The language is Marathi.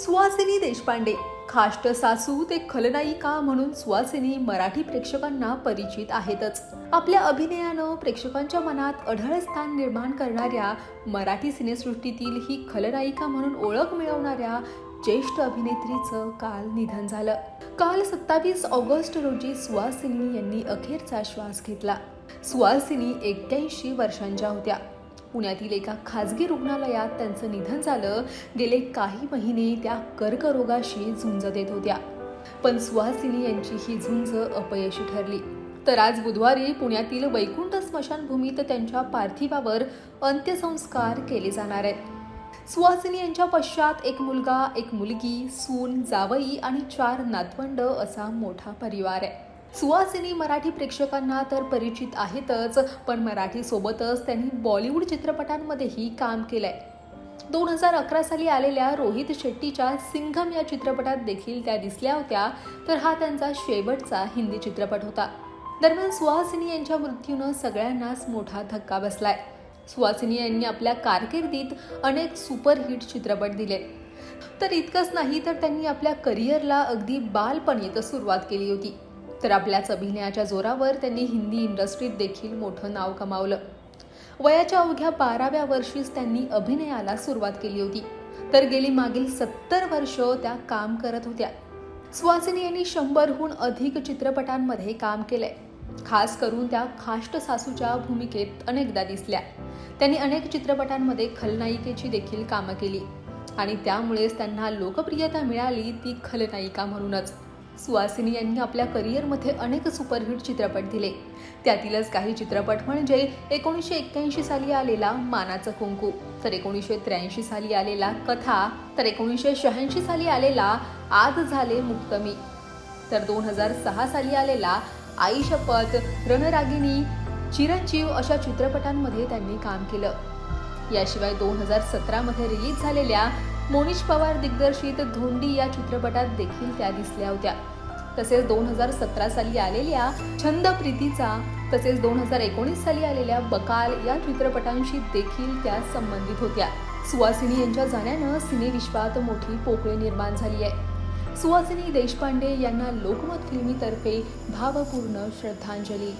सुवासिनी देशपांडे. खाष्ट सासू ते खलनायिका म्हणून सुवासिनी मराठी प्रेक्षकांना परिचित आहेतच. आपल्या अभिनयानं प्रेक्षकांच्या मनात अढळ स्थान निर्माण करणाऱ्या मराठी सिनेसृष्टीतील ही खलनायिका म्हणून ओळख मिळवणाऱ्या ज्येष्ठ अभिनेत्रीचं काल निधन झालं. काल सत्तावीस ऑगस्ट रोजी सुवासिनी यांनी अखेरचा श्वास घेतला. सुवासिनी एक्क्याऐंशी वर्षांच्या होत्या. पुण्यातील एका खाजगी रुग्णालयात त्यांचं निधन झालं. गेले काही महिने त्या कर्करोगाशी झुंज देत होत्या. पण सुहासिनी यांची ही झुंज अपयशी ठरली. तर आज बुधवारी पुण्यातील वैकुंठ स्मशानभूमीत त्यांच्या पार्थिवावर अंत्यसंस्कार केले जाणार आहेत. सुहासिनी यांच्या पश्चात एक मुलगा एक मुलगी सून जावई आणि चार नातवंड असा मोठा परिवार आहे. सुहासिनी मराठी प्रेक्षकांना तर परिचित आहेतच पण मराठी सोबतच त्यांनी बॉलिवूड चित्रपटांमध्येही काम केलंय. दोन हजार अकरा साली आलेल्या रोहित शेट्टीच्या सिंघम या चित्रपटात देखील त्या दिसल्या होत्या तर हा त्यांचा शेवटचा हिंदी चित्रपट होता. दरम्यान सुहासिनी यांच्या मृत्यूनं सगळ्यांनाच मोठा धक्का बसलाय. सुहासिनी यांनी आपल्या कारकिर्दीत अनेक सुपरहिट चित्रपट दिले. तर इतकंच नाही तर त्यांनी आपल्या करिअरला अगदी बालपणीत सुरुवात केली होती. तर आपल्याच अभिनयाच्या जोरावर त्यांनी हिंदी इंडस्ट्रीत देखील मोठं नाव कमावलं. वयाच्या अवघ्या बाराव्या वर्षीच त्यांनी अभिनयाला सुरुवात केली होती. तर गेली मागील सत्तर वर्ष त्या काम करत होत्या. सुहासिनी यांनी शंभरहून अधिक चित्रपटांमध्ये काम केलंय. खास करून त्या खाष्ट सासूच्या भूमिकेत अनेकदा दिसल्या. त्यांनी अनेक चित्रपटांमध्ये खलनायिकेची देखील कामं केली. आणि त्यामुळेच त्यांना लोकप्रियता मिळाली ती खलनायिका म्हणूनच. सुहासिनी यांनी आपल्या करिअरमध्ये अनेक सुपरहिट चित्रपट दिले. त्यातीलच काही चित्रपट म्हणजे एकोणीसशे एक्क्याऐंशी साली आलेला मानाचं कुंकू तर एकोणीसशे त्र्याऐंशी साली आलेला कथा तर एकोणीसशे शहाऐंशी साली आलेला आज झाले मुक्तमी तर दोन हजार सहा साली आलेला आई शपथ रणरागिणी चिरंजीव अशा चित्रपटांमध्ये त्यांनी काम केलं. याशिवाय दोन हजार सतरामध्ये रिलीज झालेल्या मोनिश पवार दिग्दर्शित धोंडी या चित्रपटात देखील त्या दिसल्या होत्या. तसेच दोन हजार सतरा साली आलेल्या छंद प्रीतीचा तसेच दोन हजार एकोणीस साली आलेल्या बकाल या चित्रपटांशी देखील त्या संबंधित होत्या. सुवासिनी यांच्या जाण्यानं सिनेविश्वात मोठी पोकळी निर्माण झाली आहे. सुवासिनी देशपांडे यांना लोकमत फिल्मीतर्फे भावपूर्ण श्रद्धांजली.